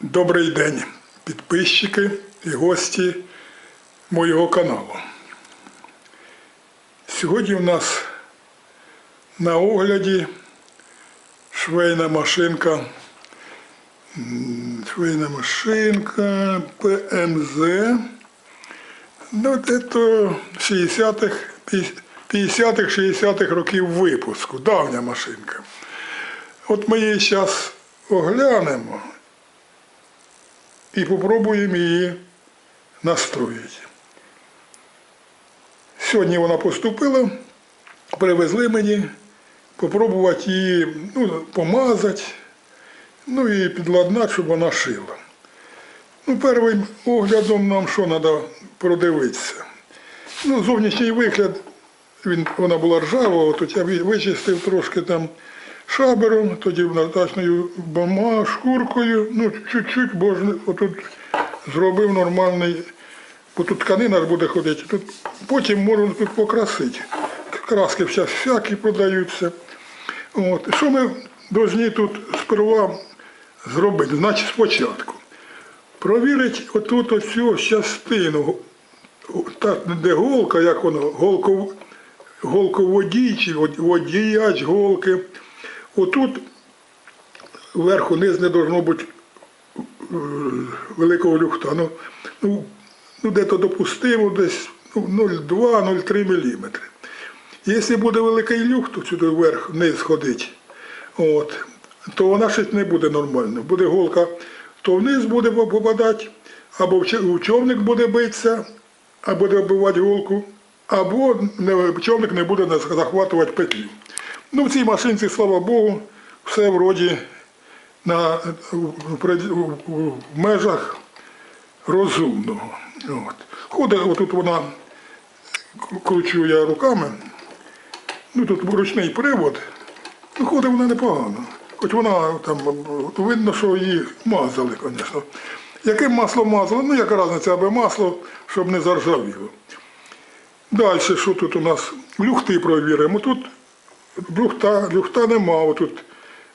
Добрий день, підписчики і гості моєго каналу. Сьогодні у нас на огляді швейна машинка. Швейна машинка ПМЗ. Ну, це 60-х, 50-х, 60-х років випуску. Давня машинка. От ми її зараз оглянемо і попробуємо її настроїти. Сьогодні вона поступила, привезли мені, попробувати її ну, помазати, ну і підладнати, щоб вона шила. Ну, першим оглядом нам що треба продивитися. Ну, зовнішній вигляд, він, вона була ржава, тут я вичистив трошки там шабером, тоді натачною бома, шкуркою, ну, чуть-чуть, бо отут зробив нормальний, бо тут тканина буде ходити. Тут, потім можна тут покрасити. Краски зараз всякі продаються. От. Що ми повинні тут сперва зробити? Значить, спочатку. Провірити отут оцю частину, так, де голка, як воно, голко, голководій чи водіяч голки. Отут вверху низ не должно бути е, великого люфта. Ну, ну, ну де-то допустимо, десь ну, 0,2-0,3 мм. Якщо буде великий люфт, то сюди вверх вниз ходить, от, то вона щось не буде нормально. Буде голка, то вниз буде попадати, або в човник буде битися, або буде вбивати голку, або човник не буде захватувати петлю. Ну, в цій машинці, слава Богу, все вроді на, в, межах розумного. От. Ходить, отут вона, кручу я руками, ну тут ручний привод, ну ходить вона непогано. Хоч вона там видно, що її мазали, звісно. Яким маслом мазали? Ну, яка різниця, аби масло, щоб не заржавіло. Далі, що тут у нас? Люхти провіримо. Тут люхта, люхта нема. Тут,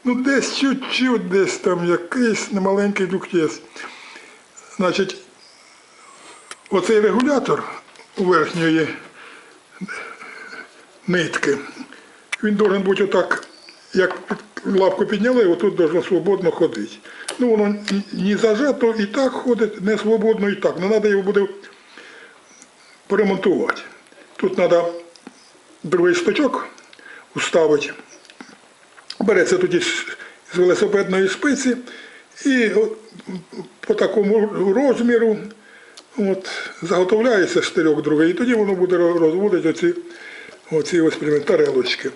ну, десь чуть-чуть, десь там якийсь немаленький люхт є. Значить, оцей регулятор у верхньої нитки, він должен бути отак, як лапку підняли, отут должно свободно ходити. Ну, воно не зажато і так ходить, не свободно і так. Ну, треба його буде поремонтувати. Тут треба другий сточок уставити. Береться тоді з велосипедної спиці і от по такому розміру от, заготовляється штирьок другий, і тоді воно буде розводити оці, оці ось тарелочки.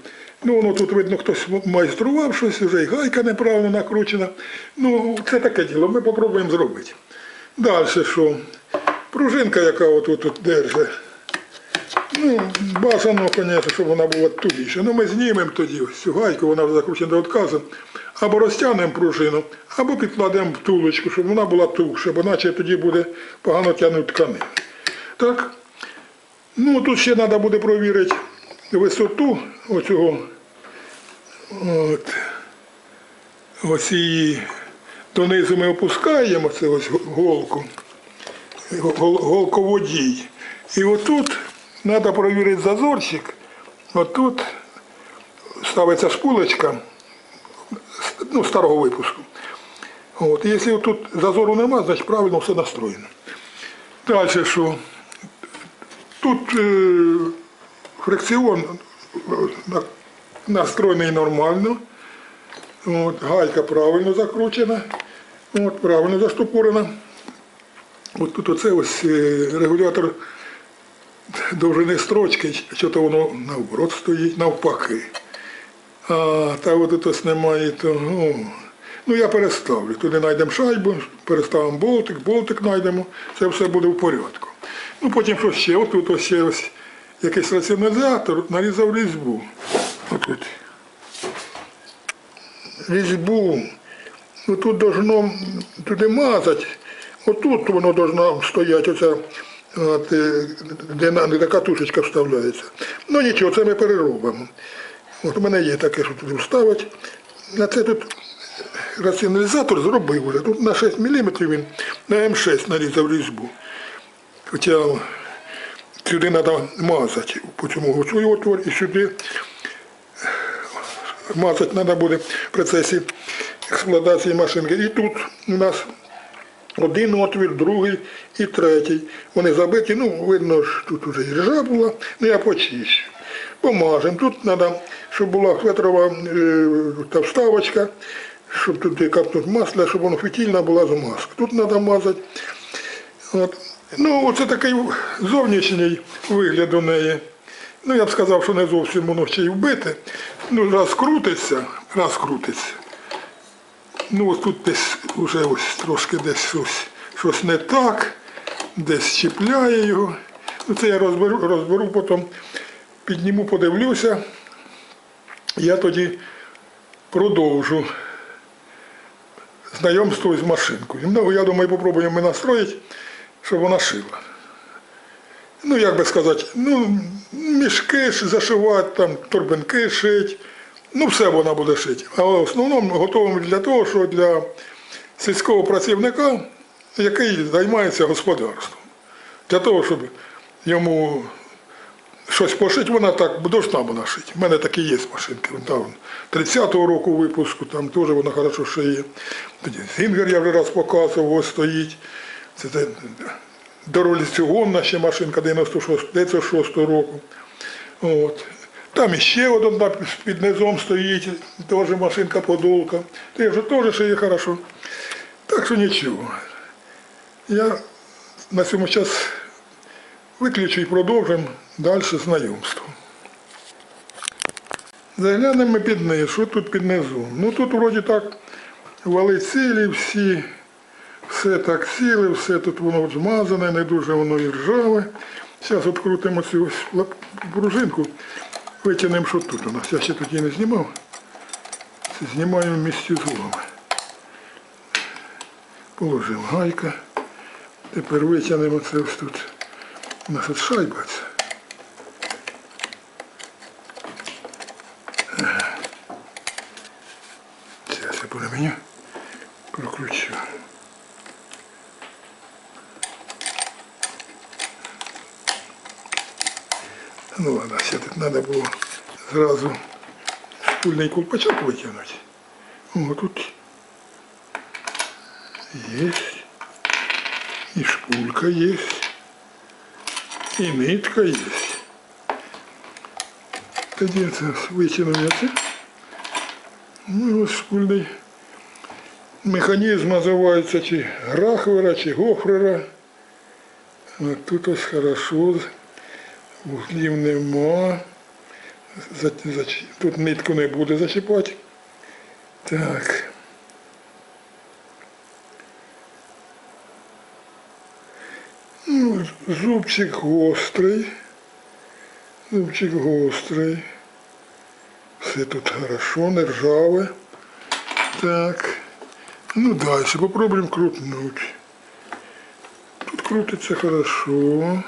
Ну, воно тут, видно, хтось майстрував щось, вже і гайка неправильно накручена. Ну, це таке діло, ми спробуємо зробити. Далі що? Пружинка, яка отут тут держить. Ну, бажано, звісно, щоб вона була тугіша. Ну, ми знімемо тоді цю гайку, вона вже закручена до відказу. Або розтягнемо пружину, або підкладемо втулочку, щоб вона була тугша, бо наче тоді буде погано тягнути тканину. Так? Ну, тут ще треба буде провірити висоту оцього. От. Ось її донизу ми опускаємо, це ось голку гол- голководій. І отут треба перевірити зазорчик. Отут ставиться шпулечка ну, старого випуску. От. Якщо тут зазору нема, значить правильно все настроєно. Далі що? Тут е, фрикціон е, настроєний нормально. От, гайка правильно закручена, от, правильно заштопорена. От тут оце ось е, регулятор довжини строчки, що то воно наоборот стоїть, навпаки. А, та от ось немає того. Ну я переставлю. Туди знайдемо шайбу, переставимо болтик, болтик знайдемо, це все буде в порядку. Ну потім що ще? От тут ось ще ось якийсь раціоналізатор нарізав різьбу. Отут. Різьбу. Ну тут должно туди мазати. Отут воно должно стояти, оця, от, е, де, де катушечка вставляється. Ну нічого, це ми переробимо. От у мене є таке, що туди вставити. На це тут раціоналізатор зробив вже. Тут на 6 мм він на М6 нарізав різьбу. Хоча сюди треба мазати по цьому гуцу отвор і сюди мазати треба буде в процесі експлуатації машинки. І тут у нас один отвір, другий і третій. Вони забиті, ну, видно, що тут вже і ржа була, ну я почищу. Помажемо. Тут треба, щоб була фетрова е, та вставочка, щоб тут капнуть масло, щоб воно фітільна була змазка. Тут треба мазати. От. Ну, оце такий зовнішній вигляд у неї. Ну, я б сказав, що не зовсім воно ще й вбите. Ну, раз крутиться, раз крутиться. Ну, ось тут десь вже ось трошки десь щось, щось не так, десь чіпляє його. Ну, це я розберу, розберу потім, підніму, подивлюся. Я тоді продовжу знайомство з машинкою. Ну, я думаю, попробуємо ми настроїти, щоб вона шила. Ну, як би сказати, ну, мішки зашивати, там, торбинки шить. Ну, все вона буде шити. Але в основному готовимо для того, що для сільського працівника, який займається господарством. Для того, щоб йому щось пошити, вона так должна вона шити. У мене такі є машинки. Там 30-го року випуску, там теж вона хорошо шиє. Тоді Зінгер я вже раз показував, ось стоїть. Це, це дороліцюгонна ще машинка 96, 96 року. От. Там іще одна під низом стоїть, теж машинка подолка. Це вже теж шиє хорошо. Так що нічого. Я на цьому час виключу і продовжимо далі знайомство. Заглянемо під низ. Що тут під низом? Ну тут вроді так вали цілі всі, все так ціле, все тут воно змазане, не дуже воно і ржаве. Зараз відкрутимо цю пружинку, витягнемо, що тут у нас. Я ще її не знімав. Знімаємо місці з вами. Положив гайка. Тепер витягнемо це ось тут. У нас от шайба це. Зараз я переменю, прокручу. Ну ладно, ще тут треба було зразу спульний колпачок витягнути. О, тут є. І шпулька є. І нитка є. Тоді це це. Ну, спульний механізм називається чи Грахвера, чи Гофрера. Тут ось хорошо. Вуглів нема. Тут нитку не буде зачіпати. Так. Ну, зубчик гострий. Зубчик гострий. Все тут хорошо, не ржаве. Так. Ну, дальше попробуем крутнуть. Тут крутится хорошо.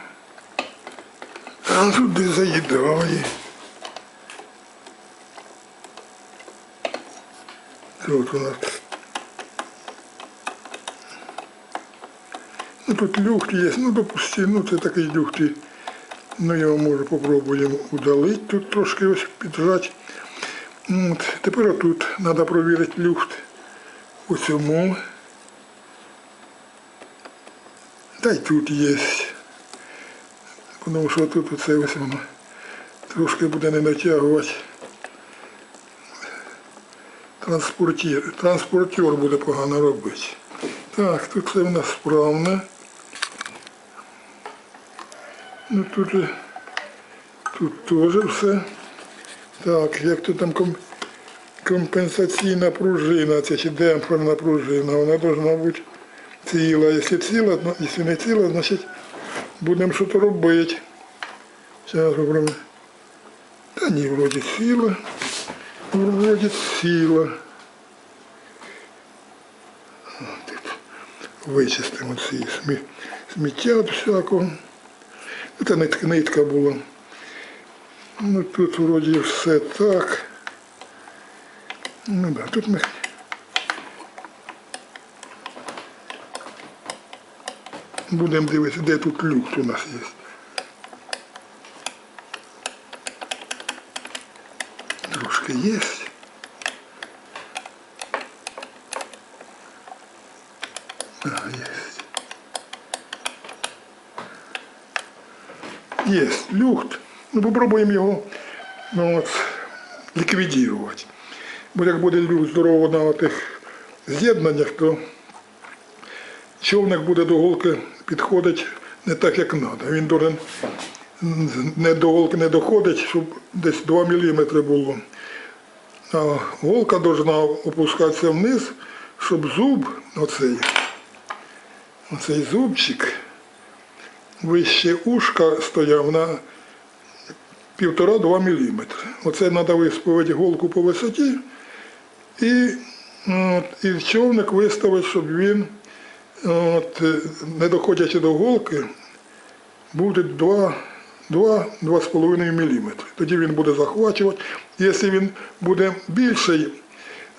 А тут де заїдає. Тут у нас. Ну тут люфт є, ну допустим, ну це такий люфт. і, Ну я можу попробуємо удалити, тут трошки ось піджати. От. Тепер отут треба провірити люфт у цьому. Та й тут є. Тому що тут оце ось воно трошки буде не натягувати. Транспортер, транспортер буде погано робити. Так, тут все в нас справно. Ну тут, тут теж все. Так, як тут там ком- компенсаційна пружина, це чи демпферна пружина, вона повинна бути ціла. Якщо ціла, ну, якщо не ціла, значить будемо щось робити. Зараз попробуємо. Та ні, вроді ціла не будет сила. Вичистимо ці сміття всякого. Це нитка, нитка була. Ну, Тут вроді все так. Ну да, тут ми. Будемо дивитися, де тут люк у нас є. Трошки є. А, є. Є люфт. Ну, попробуємо його ну, от, ліквідувати. Бо як буде люфт здорово на тих з'єднаннях, то човник буде до голки підходити не так, як треба. Він должен не до голки не доходить, щоб десь 2 мм було. Голка повинна опускатися вниз, щоб зуб, оцей, оцей зубчик, вище ушка стояв на 1,5-2 мм. Оце треба виспувати голку по висоті і, і човник виставити, щоб він, от, не доходячи до голки, буде 2 2-2,5 мм. Тоді він буде захвачувати. Якщо він буде більший,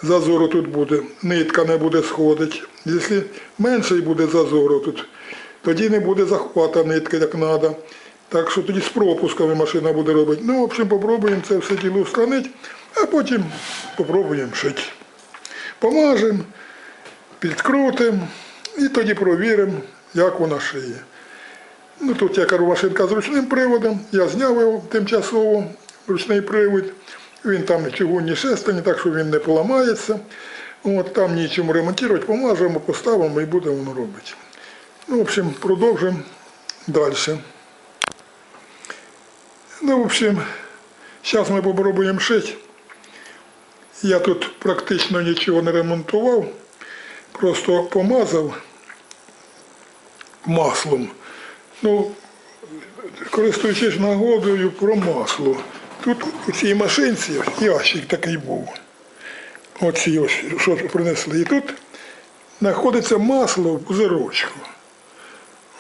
зазору тут буде, нитка не буде сходити. Якщо менший буде зазору тут, тоді не буде захвата нитки, як треба. Так що тоді з пропусками машина буде робити. Ну, в общем, попробуємо це все діло устранити, а потім попробуємо шити. Помажемо, підкрутимо і тоді провіримо, як вона шиє. Ну тут я кажу, машинка з ручним приводом, я зняв його тимчасово, ручний привод. Він там чугунні шестені, так що він не поламається. От, там нічому ремонтувати, помажемо, поставимо і буде воно робити. Ну, в общем, продовжимо далі. Ну, в общем, зараз ми попробуємо шити. Я тут практично нічого не ремонтував, просто помазав маслом. Ну, користуючись нагодою про масло. Тут у цій машинці ящик такий був. Оці ось, що принесли. І тут знаходиться масло в пузирочку.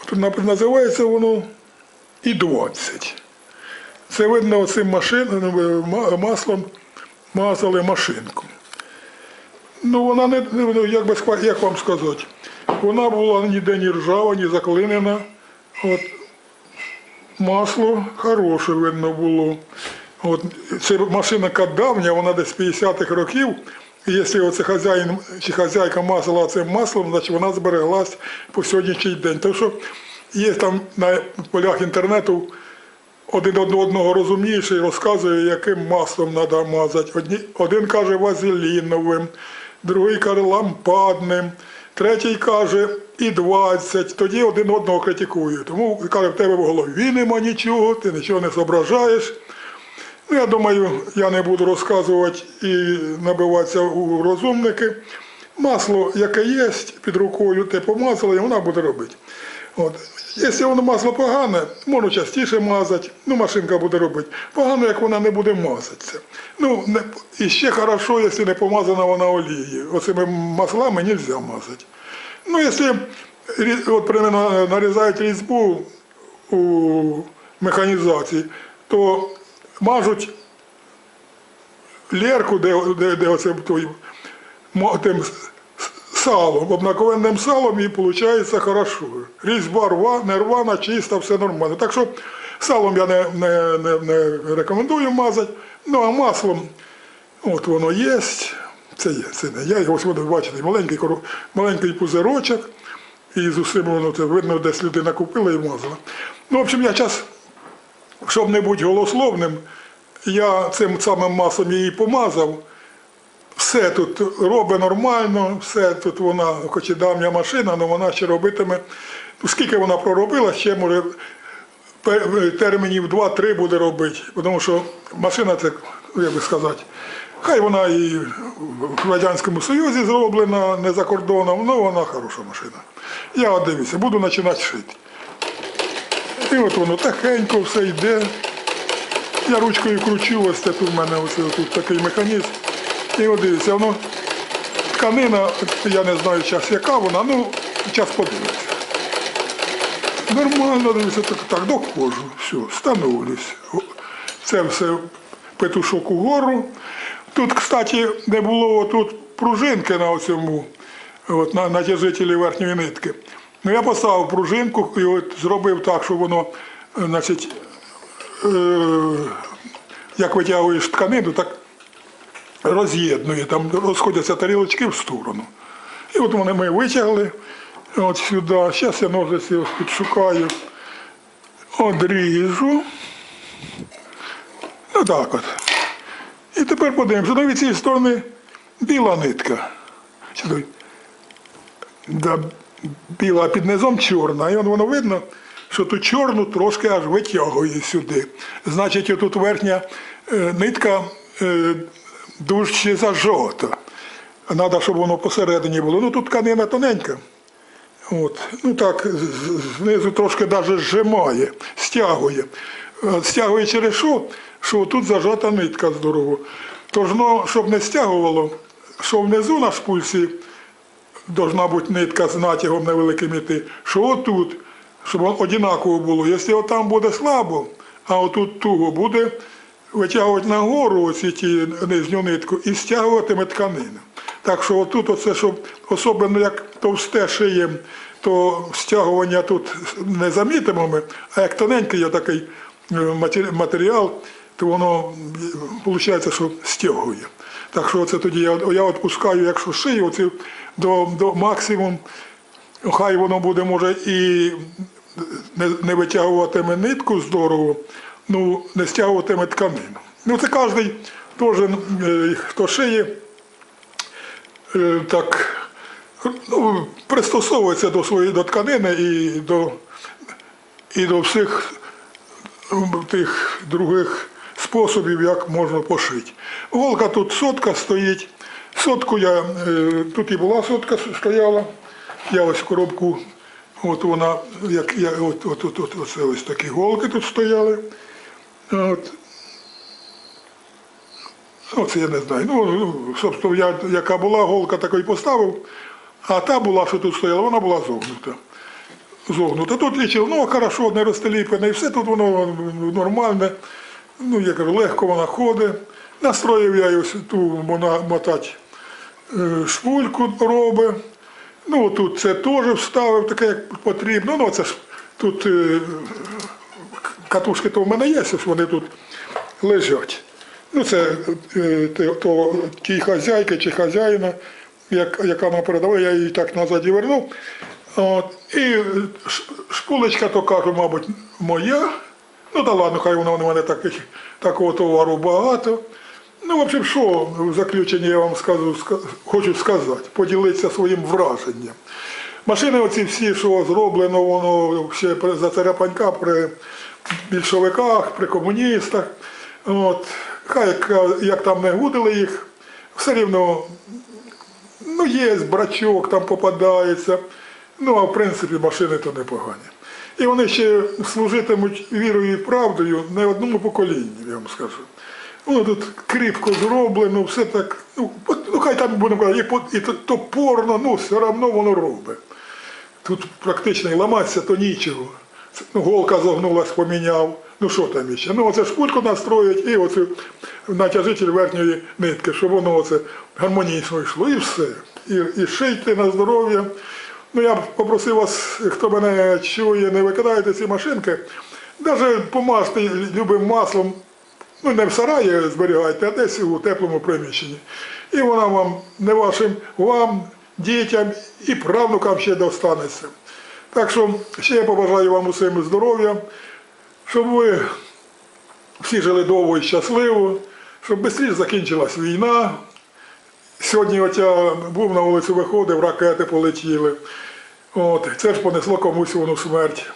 Тут називається воно і 20. Це видно оцим машин, маслом мазали машинку. Ну, вона не, ну, як, би, як вам сказати, вона була ніде ні ржава, ні заклинена. От, масло хороше видно було. От, це машина давня, вона десь 50-х років. І якщо оце хазяїн чи хазяйка мазала цим маслом, значить вона збереглась по сьогоднішній день. Тому що є там на полях інтернету один од- одного розумніший розказує, яким маслом треба мазати. Один каже вазеліновим, другий каже лампадним, третій каже і 20. Тоді один одного критикує. Тому каже, в тебе в голові нема нічого, ти нічого не зображаєш. Ну, я думаю, я не буду розказувати і набиватися у розумники. Масло, яке є під рукою, те помазали, і вона буде робити. От. Якщо воно масло погане, можна частіше мазати, ну машинка буде робити. Погано, як вона не буде мазатися. Ну, не, і ще хорошо, якщо не помазана вона олією. Оцими маслами не можна мазати. Ну, якщо от, примерно, нарізають різьбу у механізації, то мажуть лерку, де, де, де оце той, тим салом, обнаковенним салом і виходить хорошо. Різьба рва, не рвана, чиста, все нормально. Так що салом я не, не, не, не рекомендую мазати, ну а маслом от воно є. Це є, це не я. Ось ви бачите, маленький, маленький пузирочок. І з усім воно це видно, десь людина купила і мазала. Ну, в общем, я зараз щоб не бути голословним, я цим самим маслом її помазав. Все тут робить нормально, все тут вона, хоч і давня машина, але вона ще робитиме. Ну, скільки вона проробила, ще може термінів 2-3 буде робити. Тому що машина це, як би сказати, хай вона і в Радянському Союзі зроблена, не за кордоном, але вона хороша машина. Я дивлюся, буду починати шити. І от воно тихенько все йде. Я ручкою кручу, ось це тут в мене ось тут такий механізм. І от дивіться, воно тканина, я не знаю час яка вона, ну час подивитися. Нормально дивіться, так, так доходжу, все, становлюсь. Це все петушок угору. Тут, кстати, не було тут пружинки на цьому, от, на натяжителі верхньої нитки. Ну я поставив пружинку і от зробив так, щоб воно, значить, е, як витягуєш тканину, так роз'єднує, там розходяться тарілочки в сторону. І от вони ми витягли от сюди. Зараз я ножиці підшукаю, одріжу. Ну так от. І тепер подивимося. Ну, від цієї сторони біла нитка. Да, біла під низом чорна. І воно видно, що ту чорну трошки аж витягує сюди. Значить, отут верхня е, нитка е, дужче за жовта. Треба, щоб воно посередині було. Ну тут тканина тоненька. От. Ну так, знизу трошки навіть зжимає, стягує. Е, Стягує через що? Що тут зажата нитка здорово. Тож, ну, щоб не стягувало, що внизу на шпульсі должна бути нитка з натягом невеликим іти, що отут, щоб воно однаково було. Якщо там буде слабо, а отут туго буде витягувати нагору оці ті нижню нитку і стягуватиме тканину. Так що отут, оце, щоб особливо як товсте шиєм, то стягування тут не замітимо ми, а як тоненький є такий е, матеріал, то воно виходить, що стягує. Так що це тоді я, я відпускаю, якщо шию, оці до, до максимум, хай воно буде, може, і не, не витягуватиме нитку здорово, ну не стягуватиме тканину. Ну це кожен е, хто шиє, е, так ну, пристосовується до своєї до тканини і до, і до всіх тих других способів, як можна пошити. Голка тут сотка стоїть. Сотку я, е, тут і була сотка стояла. Я ось коробку, от вона, як я, от, от, от, от, ось такі голки тут стояли. От. Оце я не знаю. Ну, ну, собственно, я, яка була голка, такої поставив, а та була, що тут стояла, вона була зогнута. Зогнута. Тут лічив, ну хорошо, не розтеліпане, і все тут воно нормальне. Ну, я кажу, легко вона ходить. Настроїв я ось ту мотати е, шпульку робить. Ну, тут це теж вставив, таке, як потрібно. Ну, це ж тут е, катушки то в мене є, ось вони тут лежать. Ну, це е, то тій хазяйки чи хазяїна, як, яка нам передавала, я її так назад і вернув. От, і шпулечка, то кажу, мабуть, моя. Ну та ладно, хай вона у мене таких, такого товару багато. Ну, в общем, що в заключенні я вам скажу, хочу сказати, поділитися своїм враженням. Машини оці всі, що зроблено, воно ще за царя при більшовиках, при комуністах. От, хай як, як там не гудили їх, все рівно ну, є брачок, там попадається. Ну, а в принципі машини то непогані. І вони ще служитимуть вірою і правдою не одному поколінню, я вам скажу. Воно тут кріпко зроблено, все так, ну, ну хай там будемо казати, і, і то- топорно, ну все одно воно робить. Тут практично ламатися то нічого. Ну, голка загнулась, поміняв. Ну що там іще? Ну оце шпульку настроїть і оце натяжитель верхньої нитки, щоб воно оце гармонійно йшло. І все. І, і шийте на здоров'я. Ну я б попросив вас, хто мене чує, не викидайте ці машинки. Навіть помажте любим маслом, ну не в сараї зберігайте, а десь у теплому приміщенні. І вона вам, не вашим, вам, дітям і правнукам ще достанеться. Так що ще я побажаю вам усім здоров'я, щоб ви всі жили довго і щасливо, щоб швидше закінчилась війна. Сьогодні от я був на вулицю виходив, ракети полетіли. От, це ж понесло комусь воно смерть.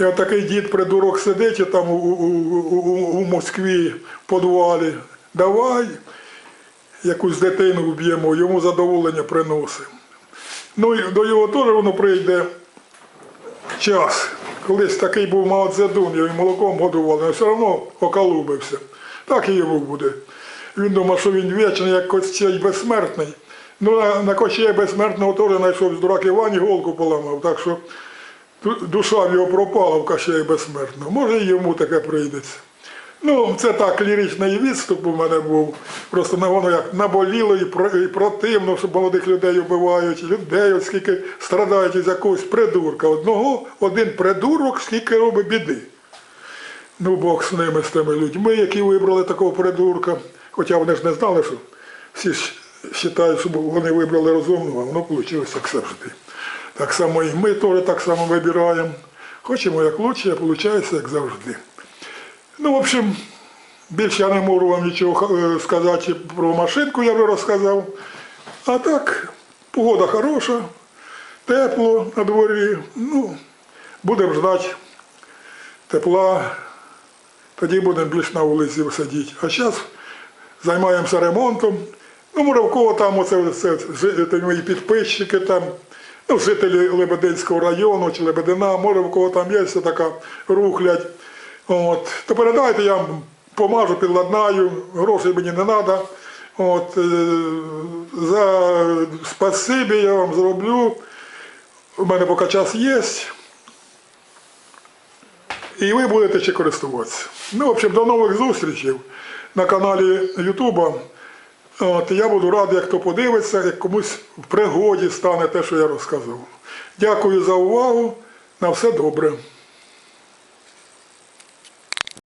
І от такий дід придурок сидить там у, у, у, у, Москві в подвалі. Давай якусь дитину вб'ємо, йому задоволення приносимо. Ну і до його теж воно прийде час. Колись такий був Мао Цзедун, його молоком годували, але все одно околубився. Так і йому буде. Він думав, що він вічний, як Костій безсмертний. Ну, на, на Кощія безсмертного теж знайшов з дурак Іван і голку поламав. Так що душа в його пропала в Кощія безсмертного. Може і йому таке прийдеться. Ну, це так, ліричний відступ у мене був. Просто на воно як наболіло і, про, і противно, що молодих людей вбивають, людей, от скільки страдають із якогось придурка. Одного, один придурок, скільки робить біди. Ну, Бог з ними, з тими людьми, які вибрали такого придурка. Хоча вони ж не знали, що всі ж вважають, що вони вибрали розумного, а воно вийшло як завжди. Так само і ми теж так само вибираємо. Хочемо як краще, а виходить як завжди. Ну, в общем, більше я не можу вам нічого е, сказати про машинку, я вже розказав. А так, погода хороша, тепло на дворі. Ну, будемо ждати тепла, тоді будемо більш на вулиці сидіти. А зараз займаємося ремонтом. Ну, кого там оце, це, жителі, мої підписчики, там, ну, жителі Лебединського району чи Лебедина, кого там є така рухлядь. От. То передайте, я вам помажу, підладнаю, грошей мені не треба. От, е, за спасибі я вам зроблю. У мене поки час є. І ви будете ще користуватися. Ну, в общем, до нових зустрічей на каналі Ютуба. Я буду радий, як хто подивиться, як комусь в пригоді стане те, що я розказав. Дякую за увагу. На все добре.